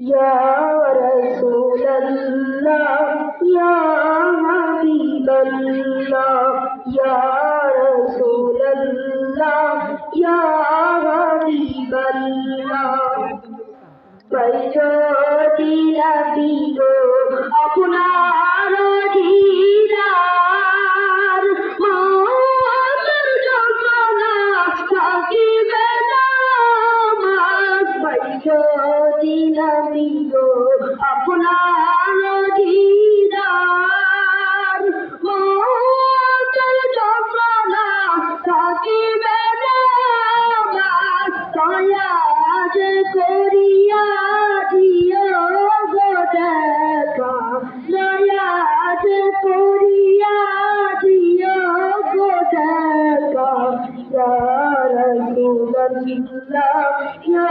يا رسول الله يا حبيب الله يا رسول الله يا حبيب الله পরিচয় নবীগ আপনার দিদার মাতার যন্ত্রণা থাকিবে না আমার পরিচয় নবীগ আপনার দিদার মাতার যন্ত্রণা থাকিবে দয়াজ করিয়া দিও গো দেখা। দয়াজ করিয়া দিও গো দেখা। ইয়া রাসূলুল্লাহ ইয়া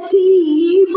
থাকিব